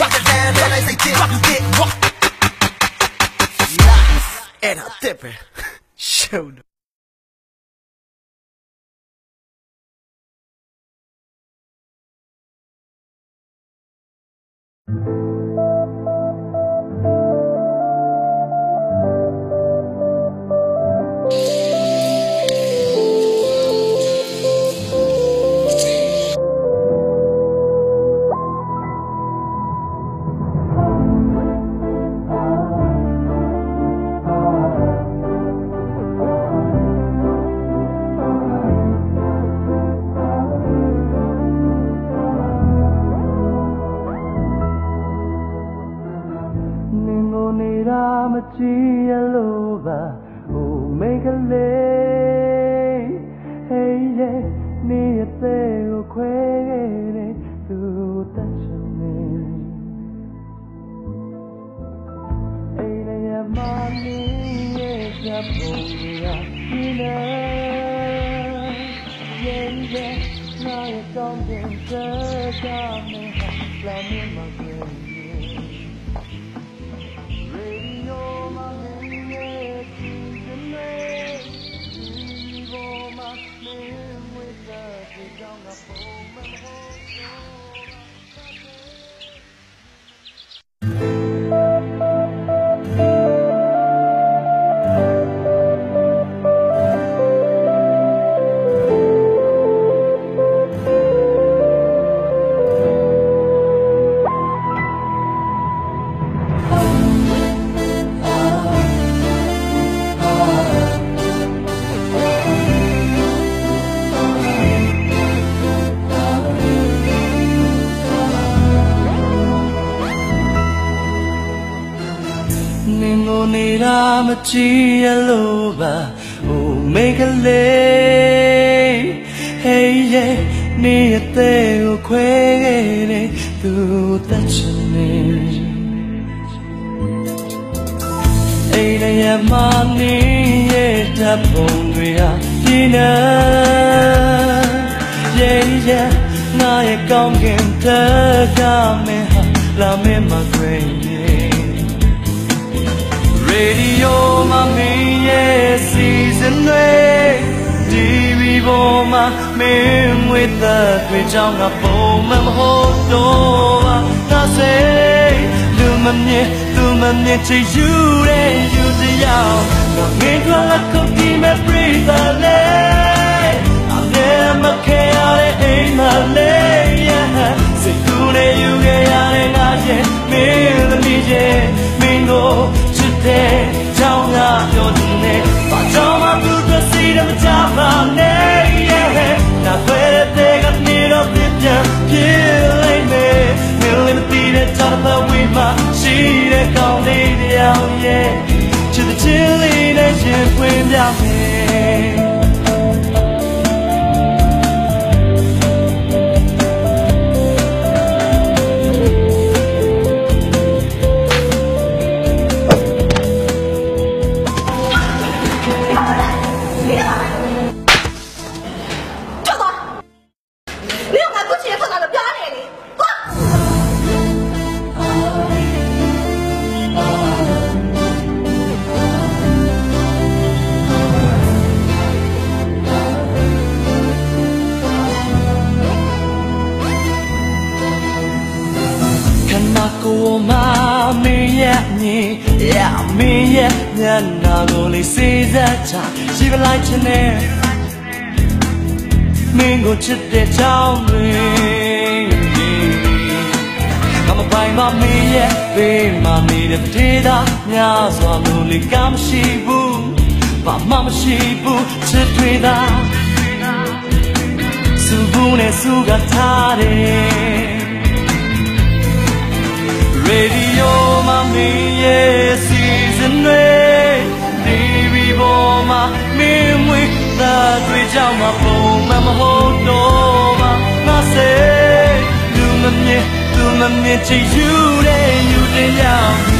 rock it down, down as they dip, dip, walk. Nice, and I'm dipping. တာမကြည့်ရလို့ပါ Oh make a lay Hey yeah နေရဲ့တဲ့ကိုခွဲခဲ့တယ်သူတတ်ချင်နေအိမ်ရမနေရဲ့ချက်ပုံရဒီနေ့ Yeah yeah နာရဲ့ကောင်းတဲ့စကားနဲ့လာမင်းမ နင်ကိုနေတာမကြည့်ရလို့ပါ Oh make a lay Hey yeah နေရဲ့တဲ့ကိုခွဲခဲ့တယ်သူတတ်ချင်နေအိမ်ရမနေရဲ့တပ်ပုံတွေဟာဒီနာ Yeah yeah ငါရဲ့ကောင်းကင်တက်ကမင်းဟာလာမင်းမခွေ Radio မှာမင်းရဲ့ season တွေ TV ပေါ်မှာမင်းဝိသက်တွေကြောင့်ငါပုံမမဟုတ်တော့ပါငါစိတ်လူမမြင်သူမမြင်ချစ်ယူတဲ့ယူတရားငါငင်းထွက်လာကုန်ဒီမဲ့ပြိတလေအမြဲမခဲရတဲ့အိမ်မ ချစ်တဲ့ချစ်လေးနဲ့ ရဲ့မြင်ရမင်းရဲ့ညနာကိုလေးစေးစပ်ချရှိပလိုက်ချင်တဲ့မင်းကိုချစ်တဲ့ကြောင်းတွေကမပိုင်မမင်းရဲ့ဘေးမှာနေတဲ့တေးသားများစွာလို့လေကမရှိဘူးဘာမှမရှိဘူးချစ်တွေသာစုဘူးနဲ့စုကထားတယ် Radio မှာမင်းရဲ့ season တွေ TV ပေါ်မှာမင်းမွေးသားတွေကြောင့်မပုံမမဟုတ်တော့ပါငါစိတ်လူမမြင်သူမမြင်ချင်ယူတဲ့ယူတဲ့ရောက်